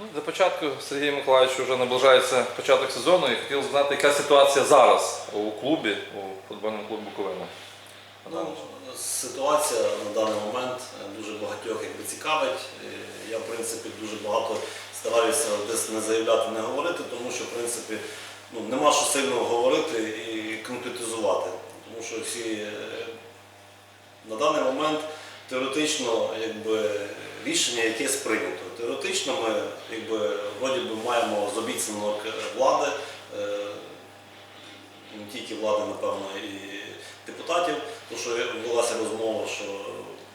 Ну, Для початку Сергій Миколаївич вже наближається початок сезону і хотів знати, яка ситуація зараз у клубі, у футбольному клубі Буковина. Ну, ситуація на даний момент дуже багатьох якби цікавить. Е, Я, в принципі, дуже багато стараюся десь не заявляти, не говорити, тому що, в принципі, ну, нема що сильно говорити і конкретизувати. Тому що всі е, на даний момент теоретично якби, рішення якесь прийнято. Теоретично ми якби, вроді би маємо з обіцянок влади. е, не тільки влади, напевно, і депутатів, тому що велася розмова, що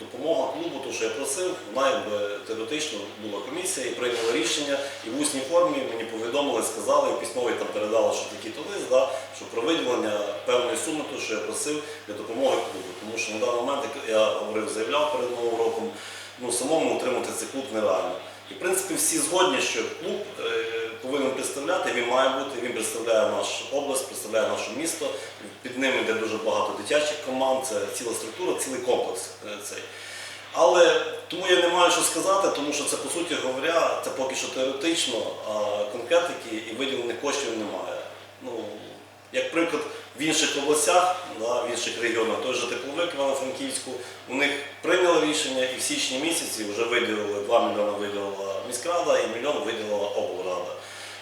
допомога клубу, то що я просив, вона якби теоретично була комісія і прийняла рішення, і в усній формі мені повідомили, сказали, і письмово там передали, що такий то лист, да, що про виділення певної суми, то, що я просив для допомоги клубу. Тому що на даний момент, як я говорив, заявляв перед Новим роком, ну, самому утримати цей клуб нереально. І в принципі всі згодні, що клуб е, повинен представляти, він має бути, він представляє нашу область, представляє наше місто. Під ним йде дуже багато дитячих команд, це ціла структура, цілий комплекс е, цей. Але тому я не маю що сказати, тому що це, по суті говоря, це поки що теоретично, а конкретики і виділених коштів немає. Ну, як приклад, в інших областях, в інших регіонах, той же тепловик Івано-Франківську, у них прийняли рішення і в січні місяці вже виділили 2 мільйони виділила міськрада і мільйон виділила облрада.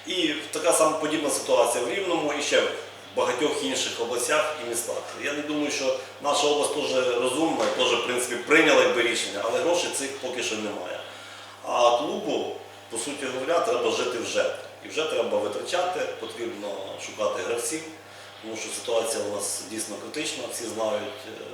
І така сама подібна ситуація в Рівному і ще в багатьох інших областях і містах. Я не думаю, що наша область теж розумна теж в принципі прийняла якби рішення, але грошей цих поки що немає. А клубу, по суті говоря, треба жити вже. І вже треба витрачати, потрібно шукати гравців, тому що ситуація у нас дійсно критична, всі знають. е,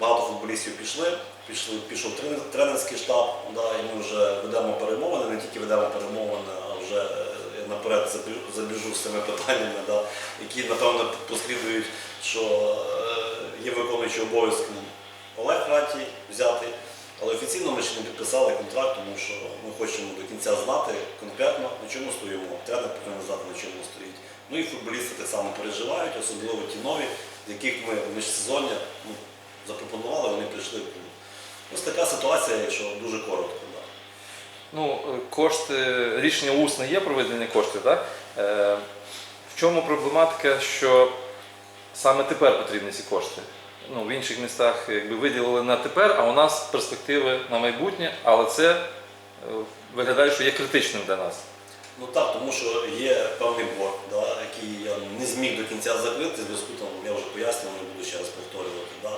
Багато футболістів пішли, пішли пішов тренерський штаб, да, і ми вже ведемо перемовини, не тільки ведемо перемовини, а вже е, я наперед забіжу, цими питаннями, да, які напевно послідують, що е, є виконуючий обов'язки Олег Ратій взятий, але офіційно ми ще не підписали контракт, тому що ми хочемо до кінця знати конкретно, на чому стоїмо. Тренер повинен знати, на чому стоїть. Ну і футболісти так само переживають, особливо ті нові, яких ми в міжсезоння ну, запропонували, вони прийшли. Ось така ситуація, якщо дуже коротко. Да. Ну, е, кошти, рішення усне є про виділення коштів, так? Е, в чому проблематика, що саме тепер потрібні ці кошти? Ну, в інших містах якби виділили на тепер, а у нас перспективи на майбутнє, але це е, виглядає, що є критичним для нас. Ну так, тому що є певний борг, да, який я не зміг до кінця закрити, зв'язку там, я вже пояснював, не буду ще раз повторювати. Да.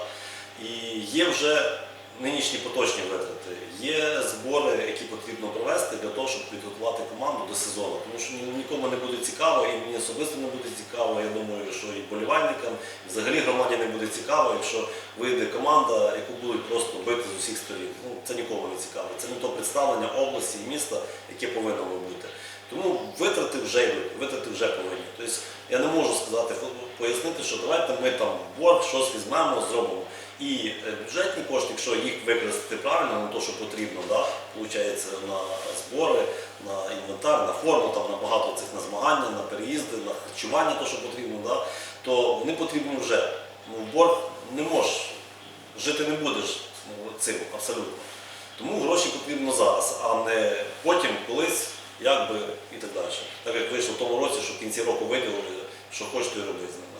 І є вже нинішні поточні витрати, є збори, які потрібно провести для того, щоб підготувати команду до сезону. Тому що нікому не буде цікаво, і мені особисто не буде цікаво. Я думаю, що і болівальникам, і взагалі громаді не буде цікаво, якщо вийде команда, яку будуть просто бити з усіх сторін. Ну, це нікому не цікаво. Це не то представлення області і міста, яке повинно бути. Тому витрати вже йдуть, витрати вже повинні. Тобто я не можу сказати, пояснити, що давайте ми там борг щось візьмемо, зробимо. І е, бюджетні кошти, якщо їх використати правильно, на те, що потрібно, да, виходить, на збори, на інвентар, на форму, там на багато цих на змагання, на переїзди, на харчування, то, що потрібно, да, то вони потрібні вже. Ну, в борг не можеш, жити не будеш ну, цим абсолютно. Тому гроші потрібно зараз, а не потім, колись, як би і так далі. Так як вийшло в тому році, що в кінці року виділили, що хочете і робити з ними.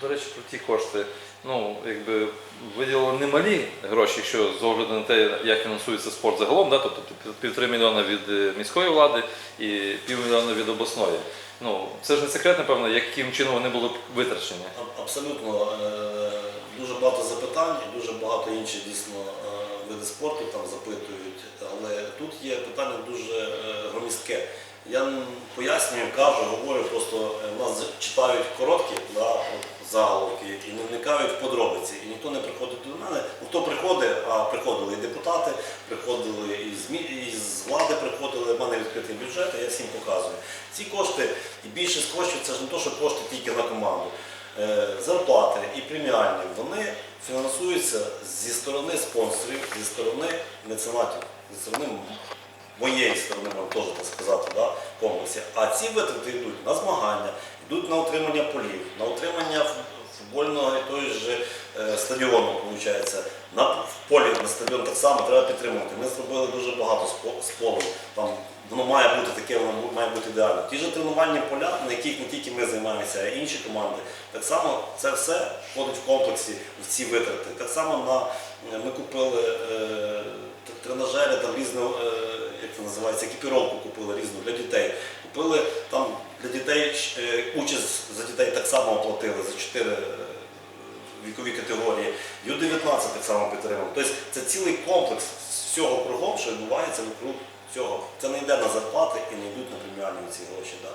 До речі, про ті кошти. Ну, якби виділили немалі гроші, якщо з огляду на те, як фінансується спорт загалом, да, тобто півтори мільйона від е, міської влади і півмільйона від обласної. Ну, це ж не секрет, напевно, яким чином вони були витрачені. Абсолютно е, дуже багато запитань, дуже багато інших дійсно е, види спорту там запитують. Але тут є питання дуже громістке. Я пояснюю, кажу, говорю, просто е, нас читають короткі да, заголовки і не вникають в подробиці. І ніхто не приходить до мене. Ну, Хто приходить, а приходили і депутати, приходили і з, і з влади приходили, в мене відкритий бюджет, а я всім показую. Ці кошти і більшість коштів це ж не то, що кошти тільки на команду. Е, Зарплати і преміальні вони фінансуються зі сторони спонсорів, зі сторони меценатів, зі сторони моєї сторони, можна теж так сказати, да, комплексі. А ці витрати йдуть на змагання, йдуть на утримання полів, на утримання футбольного і тої ж е, стадіону, виходить. На в полі на стадіон так само треба підтримувати. Ми зробили дуже багато з полом. Там воно має бути таке, воно має бути ідеально. Ті ж тренувальні поля, на яких не тільки ми займаємося, а й інші команди. Так само це все входить в комплексі в ці витрати. Так само на ми купили е, тренажери, там різну, е, це називається, екіпіровку купили різну для дітей. Купили там для дітей е, участь за дітей так само оплатили за 4 е, вікові категорії. Ю-19 так само підтримав. Тобто це цілий комплекс всього кругом, що відбувається вокруг цього. Це не йде на зарплати і не йдуть на преміальні ці гроші. Да.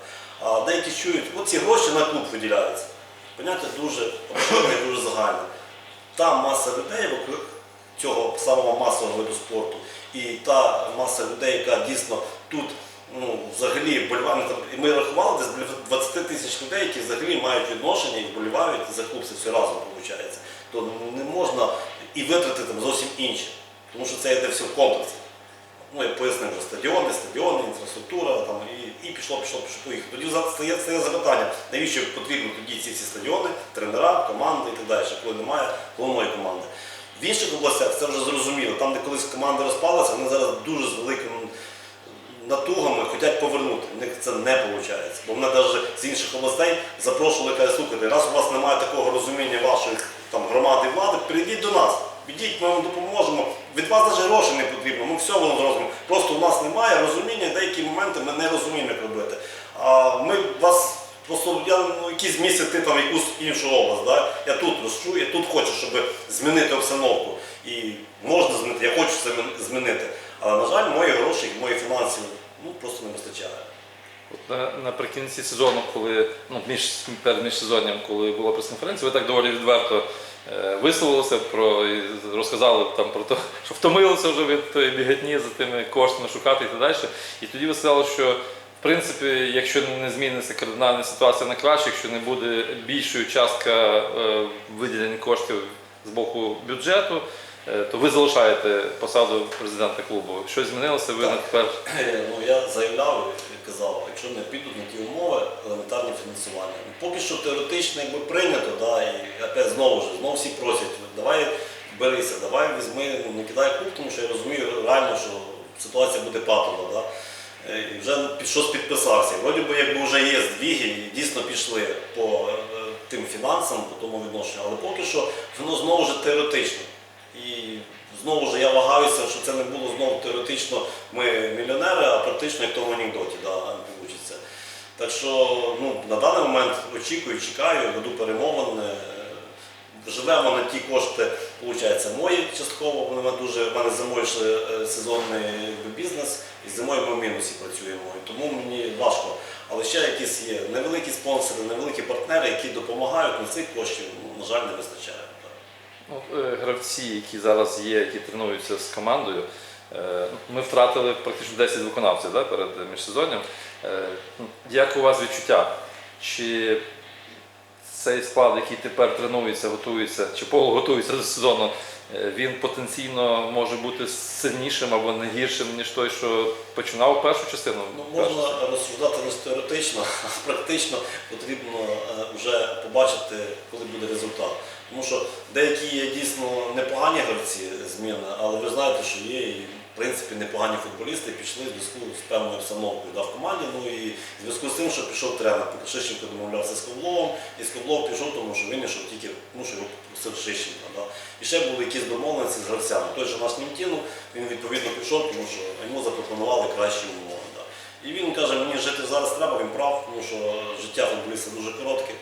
А деякі чують, от ці гроші на клуб виділяються. Поняття дуже дуже загальне. Та маса людей вокруг цього самого масового виду спорту і та маса людей, яка дійсно тут ну, взагалі вболівають, і ми рахували десь 20 тисяч людей, які взагалі мають відношення і вболівають за клуб, це все разом виходить. То не можна і витрати там зовсім інші, тому що це йде все в комплексі. Ну, я пояснив вже стадіони, стадіони, інфраструктура там, і, і пішло, пішло, пішло, поїхало. Тоді стає, стає запитання, навіщо потрібно тоді ці всі стадіони, тренера, команди і так далі, коли немає головної команди. В інших областях це вже зрозуміло. Там, де колись команда розпалася, вони зараз дуже з великим натугами хочуть повернути. У них це не виходить. Бо мене навіть з інших областей запрошували, кажуть, слухайте, раз у вас немає такого розуміння ваших там, громад і влади, прийдіть до нас. Підіть, ми вам допоможемо. Від вас навіть грошей не потрібно, ми все воно зробимо. Просто у нас немає розуміння, деякі моменти ми не розуміємо, як робити. А ми вас просто я ну, якийсь місяць там якусь іншу область. Да? Я тут рощу, я тут хочу, щоб змінити обстановку. І можна змінити, я хочу це змінити. Але, на жаль, мої гроші, мої фінансів ну, просто не вистачає. От наприкінці сезону, коли ну, між, перед міжсезонням, коли була прес-конференція, ви так доволі відверто е, висловилися про і розказали там про те, що втомилися вже від тої біготні за тими коштами шукати і так далі. І тоді ви сказали, що в принципі, якщо не зміниться кардинальна ситуація на краще, якщо не буде більшою частка е, виділення коштів з боку бюджету, е, то ви залишаєте посаду президента клубу. Щось змінилося, ви тепер Ну, я заявляв і казав, якщо не підуть на ті умови, елементарні фінансування. Поки що теоретично якби прийнято, да, і опять знову ж, знову всі просять, давай берися, давай візьми, ну, не кидай клуб, тому що я розумію реально, що ситуація буде патова. Да. Е, вже щось підписався. Вроді би якби вже є здвіги і дійсно пішли по е, тим фінансам, по тому відношенню, але поки що воно знову ж теоретично. І знову ж я вагаюся, що це не було знову теоретично ми мільйонери, а практично як в тому анекдоті, да, вийде. Так що ну, на даний момент очікую, чекаю, веду перемовини. Живемо на ті кошти, виходить, мої частково, бо мене дуже в мене зимою е, сезонний бізнес, і зимою ми в мінусі працюємо. І тому мені важко. Але ще якісь є невеликі спонсори, невеликі партнери, які допомагають, але цих коштів, ну, на жаль, не вистачає. Ну, е, гравці, які зараз є, які тренуються з командою, е, ми втратили практично 10 виконавців да, перед міжсезонням. Ну, Як у вас відчуття? Чи цей склад, який тепер тренується, готується, чи полуготується до сезону, е, він потенційно може бути сильнішим або не гіршим, ніж той, що починав першу частину? Ну, Першу. можна розсуждати не теоретично, а практично потрібно е, вже побачити, коли буде результат. Тому що деякі є дійсно непогані гравці зміни, але ви знаєте, що є і принципі непогані футболісти пішли в зв'язку з певною обстановкою да, в команді. Ну і в зв'язку з тим, що пішов тренер, Шищенко домовлявся з Ковловим, і з Ковлов пішов, тому що винайшов тільки, ну, що його просив Шищенка. Да. І ще були якісь домовленості з гравцями. Той же наш Німтіну, він відповідно пішов, тому що йому запропонували кращі умови. Да. І він каже, мені жити зараз треба, він прав, тому що життя футболіста дуже коротке,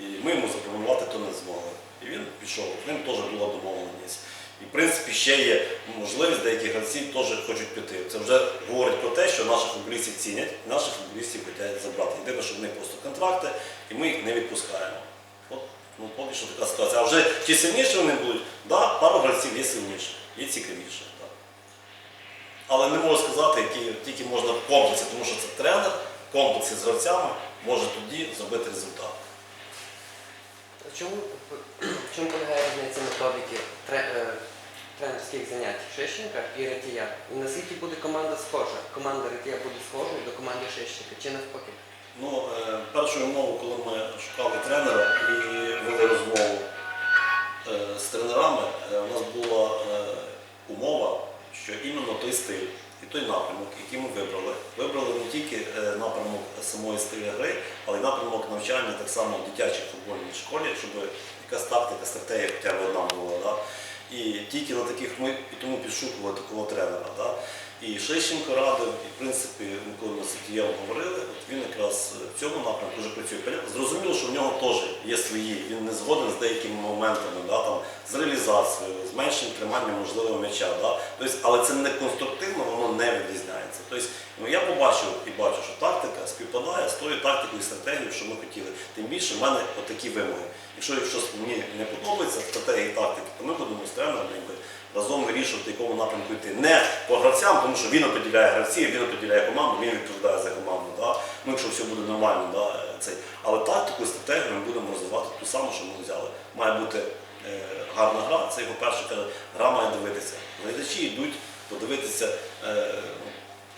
і ми йому запропонувати то не змогли. І він пішов, з ним теж була домовленість. І в принципі ще є можливість, деякі гравці теж хочуть піти. Це вже говорить про те, що наших футболістів цінять, наших футболістів хочуть забрати. Єдине, що в них просто контракти, і ми їх не відпускаємо. От ну, поки що така ситуація. А вже чи сильніші вони будуть? Да, пару гравців є сильніші, є цікавіше. Так. Але не можу сказати, які тільки можна в комплексі, тому що це тренер в комплексі з гравцями може тоді зробити результат. Чому, в чому полягає різниця методики е, тренерських занять Шещенка і Ретія? І наскільки буде команда схожа? Команда Ретія буде схожою до команди Шещенка чи навпаки? Ну, е, першою умовою, коли ми шукали тренера і вели розмову, е, з тренерами у нас була умова, що іменно той стиль і той напрямок, який ми вибрали, вибрали не тільки напрямок самої стилю гри, але й напрямок навчання так само в дитячій футбольній школі, щоб якась тактика, стратегія хоча б одна була. Да? І тільки на таких ми тому підшукували такого тренера. Да? І Шещенко радив, і в принципі, ми коли ми з говорили, от він якраз в цьому напрямку дуже працює. Зрозуміло, що в нього теж є свої, він не згоден з деякими моментами, да, там, з реалізацією, з меншим триманням можливого м'яча. Да? Тобто, але це не конструктивно, воно не відрізняється. Тобто, ну, я побачив і бачу, що тактика співпадає з тою тактикою і стратегією, що ми хотіли. Тим більше в мене отакі вимоги. Якщо щось мені не подобається стратегії і тактики, то ми будемо з тренером разом вирішувати, якому напрямку йти. Не по гравцям, тому що він определяє гравців, він определяє команду, він відповідає за команду. Да? Ну, якщо все буде нормально, да, цей. але тактику і стратегію ми будемо розвивати ту саму, що ми взяли. Має бути е, гарна гра, це його перше каже, гра має дивитися. Глядачі йдуть подивитися. Е,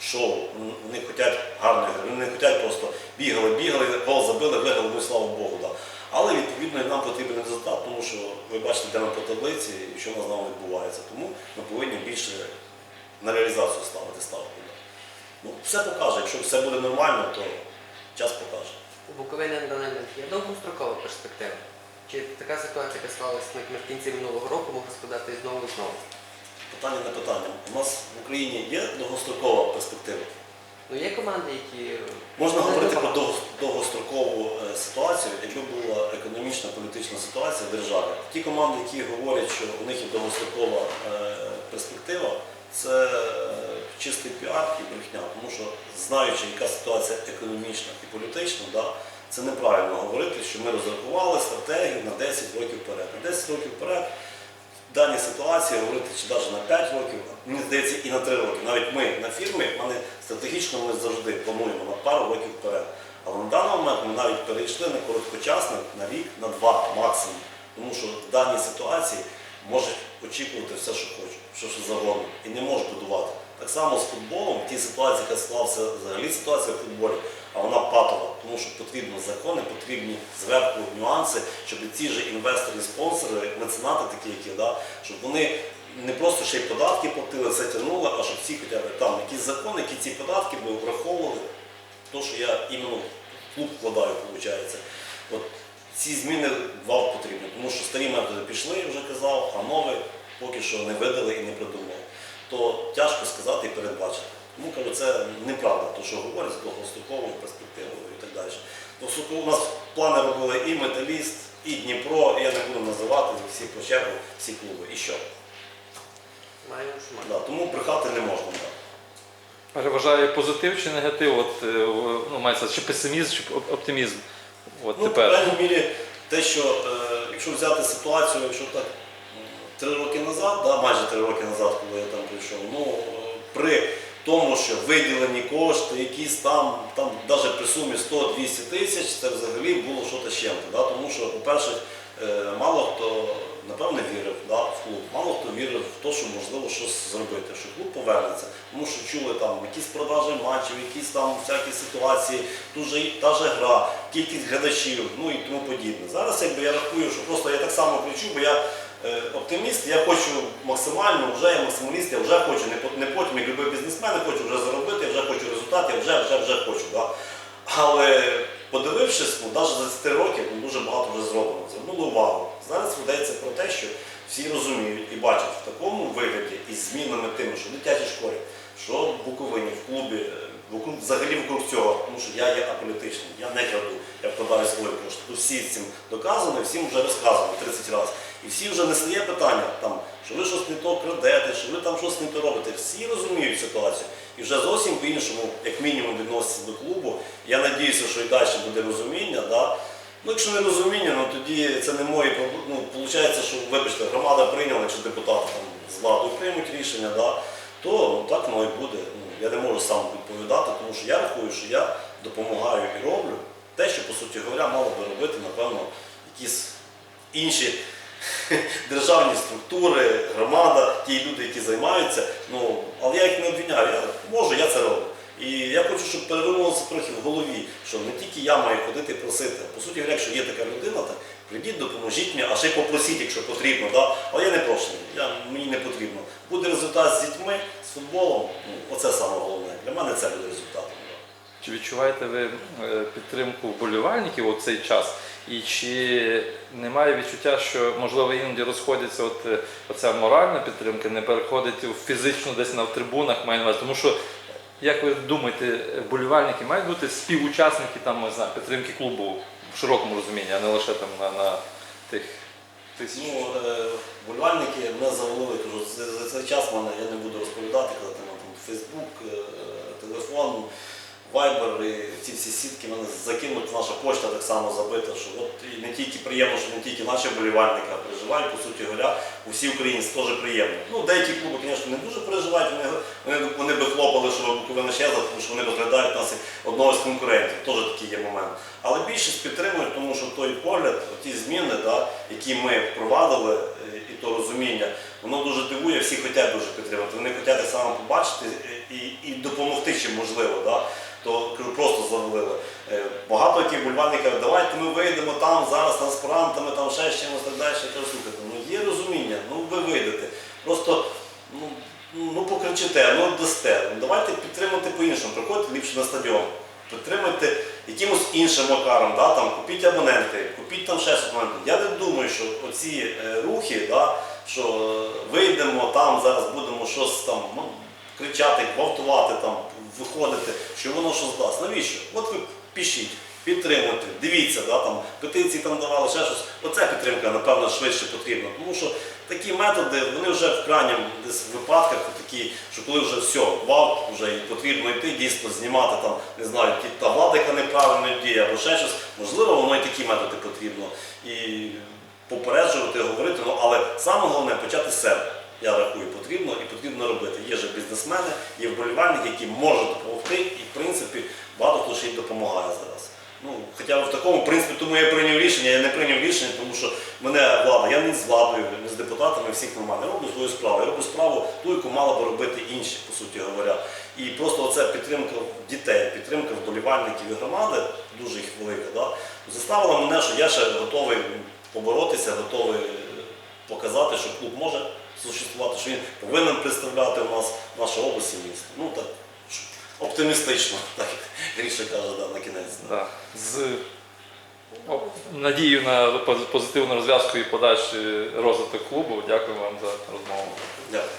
Шоу, вони хочуть гарної гри, не хочуть просто бігали, бігали, гол забили, виграли, ну слава Богу. Да. Але відповідно нам потрібен результат, тому що ви бачите, де ми по таблиці і що в нас з нами відбувається. Тому ми повинні більше на реалізацію ставити ставку. Да. Ну, все покаже. Якщо все буде нормально, то час покаже. У Буковини на даний є довгострокова перспектива. Чи така ситуація, яка склалася на кінці минулого року, може складати знову і знову? Питання не питання. У нас в Україні є довгострокова перспектива. Ну є команди, які Можна не говорити про довгострокову е, ситуацію, якби була економічна політична ситуація в державі. Ті команди, які говорять, що у них є довгострокова е, перспектива, це е, чистий піар і брехня. Тому що знаючи, яка ситуація економічна і політична, да, це неправильно говорити, що ми розрахували стратегію на 10 років вперед. На 10 років вперед даній ситуації говорити чи навіть на 5 років, мені здається, і на 3 роки. Навіть ми на фірмі, ми стратегічно ми завжди плануємо на пару років вперед. Але на даний момент ми навіть перейшли на короткочасний, на рік, на два максимум. Тому що в даній ситуації можуть очікувати все, що хочуть, що, що завгодно, і не можуть будувати. Так само з футболом, в тій ситуації, яка склалася взагалі ситуація в футболі, а вона патова, тому що потрібні закони, потрібні зверху нюанси, щоб ці ж інвестори, спонсори, меценати такі, які, да, щоб вони не просто ще й податки платили, все тягнули, а щоб ці хоча б там якісь закони, які ці податки би враховували, то, що я іменно в клуб вкладаю, виходить. От ці зміни вал потрібні, тому що старі методи пішли, я вже казав, а нові поки що не видали і не придумали. То тяжко сказати і передбачити. Це неправда, то що говорять з довгостроковою перспективою і так далі. Довгостроково у нас плани робили і Металіст, і Дніпро, і я не буду називати всі по чергу, всі клуби. І що? маємо що маємо. Да, тому брехати не можна. Да. Переважає позитив чи негатив? От, е, ну, мається, чи песимізм, чи оптимізм? От Ну, тепер. по крайній мірі, те, що е, якщо взяти ситуацію, якщо так три роки назад, да, майже три роки назад, коли я там прийшов, ну е, при тому, що виділені кошти, якісь там, там навіть при сумі 100-200 тисяч, це взагалі було щось з чим-то. Да, тому що, по-перше, е, мало хто напевне вірив да, в клуб, мало хто вірив в те, що можливо щось зробити, що клуб повернеться. Тому що чули там якісь продажі матчів, якісь там всякі ситуації, дуже та же гра, кількість глядачів, ну і тому подібне. Зараз якби я рахую, що просто я так само кричу, бо я оптиміст, я хочу максимально, вже я максималіст, я вже хочу, не, потім, як любий бізнесмен, я хочу вже заробити, я вже хочу результат, я вже, вже, вже хочу. Да? Але подивившись, ну, навіть за ці три роки ну, дуже багато вже зроблено. Звернули увагу. Зараз йдеться про те, що всі розуміють і бачать в такому вигляді із змінами тими, що в дитячій школі, що в Буковині, в клубі, е, взагалі вокруг цього, тому що я є аполітичним, я не краду, я вкладаю свої кошти. Тут всі з цим доказано, всім вже розказано 30 разів. І всі вже не стає питання, там, що ви щось не то крадете, що ви там щось не то робите. Всі розуміють ситуацію. І вже зовсім по-іншому, як мінімум, відносяться до клубу. Я надіюся, що і далі буде розуміння. Да? Ну, якщо не розуміння, ну тоді це не мої. Ну, виходить, що, вибачте, громада прийняла, якщо депутати там з владою приймуть рішення, да, то ну, так воно і буде. Ну, я не можу сам відповідати, тому що я рахую, що я допомагаю і роблю те, що, по суті говоря, мало би робити, напевно, якісь інші державні структури, громада, ті люди, які займаються. Ну, але я їх не обвиняю. Я можу, я це роблю. І я хочу, щоб перевернулося трохи в голові, що не тільки я маю ходити просити. По суті, якщо є така людина, так прийдіть, допоможіть мені, а ще й попросіть, якщо потрібно. Да? Але я не прошу, я, мені не потрібно. Буде результат з дітьми, з футболом. Ну, оце саме головне. Для мене це буде результатом. Чи відчуваєте ви е, підтримку вболівальників у цей час? І чи немає відчуття, що можливо іноді розходяться от, е, оця моральна підтримка, не переходить у фізичну десь на трибунах, маю на увазі? Тому що, як ви думаєте, вболівальники мають бути співучасники там, не знаю, підтримки клубу в широкому розумінні, а не лише там на, на тих тисяч? Ну, е, вболівальники мене завалили, кажу, за, цей час мене я не буду розповідати, коли там, Фейсбук, Viber і ці всі сітки мене закинуть, наша почта так само забита, що от і не тільки приємно, що не тільки наші вболівальники, а переживають, по суті говоря, усі українці теж приємно. Ну, деякі клуби, звісно, не дуже переживають, вони, вони, вони би хлопали, що Буковина щезла, тому що вони розглядають нас одного з конкурентів, теж такий є момент. Але більшість підтримують, тому що той погляд, ті зміни, да, які ми впровадили, е, і то розуміння, воно дуже дивує, всі хочуть дуже підтримати. Вони хочуть само побачити е, і, і допомогти чим можливо. Да. То просто завалили. Е, Багато яких бульварників кажуть, давайте ми вийдемо там зараз транспарантами, там ще чимось так далі. Я кажу, слухайте, ну є розуміння, ну ви вийдете. Просто ну, ну покричите, ну дасте. Ну, давайте підтримати по-іншому, приходьте ліпше на стадіон. Підтримуйте якимось іншим макаром, да, там, купіть абоненти, купіть там ще абоненти. Я не думаю, що оці е, рухи, да, що е, вийдемо там, зараз будемо щось там ну, кричати, гвалтувати, там, виходити, що воно щось дасть. Навіщо? От ви пишіть, підтримуйте, дивіться, да, там, петиції там давали, ще щось. Оця підтримка, напевно, швидше потрібна. Тому що такі методи, вони вже в крайньому десь випадках такі, що коли вже все, гвалт, вже і потрібно йти, дійсно знімати там, не знаю, та влада, яка неправильно діє, або ще щось, можливо, воно і такі методи потрібно. І попереджувати, говорити, ну, але саме головне почати з себе. Я рахую, потрібно і потрібно робити. Є же бізнесмени, є вболівальники, які можуть допомогти, і в принципі багато хто ще й допомагає зараз. Ну, хоча в такому, принципі, тому я прийняв рішення, я не прийняв рішення, тому що мене влада, я не з владою, не з депутатами, всіх нормально. Я роблю свою справу. Я роблю справу ту, яку мала би робити інші, по суті говоря. І просто оця підтримка дітей, підтримка вболівальників і громади, дуже їх велика, да, заставила мене, що я ще готовий поборотися, готовий показати, що клуб може существувати, що він повинен представляти у нас нашу область і місто. Ну так оптимістично, так Гріша каже, да, на кінець. Да. Да. З надією на позитивну розв'язку і подальший розвиток клубу. Дякую вам за розмову. Дякую.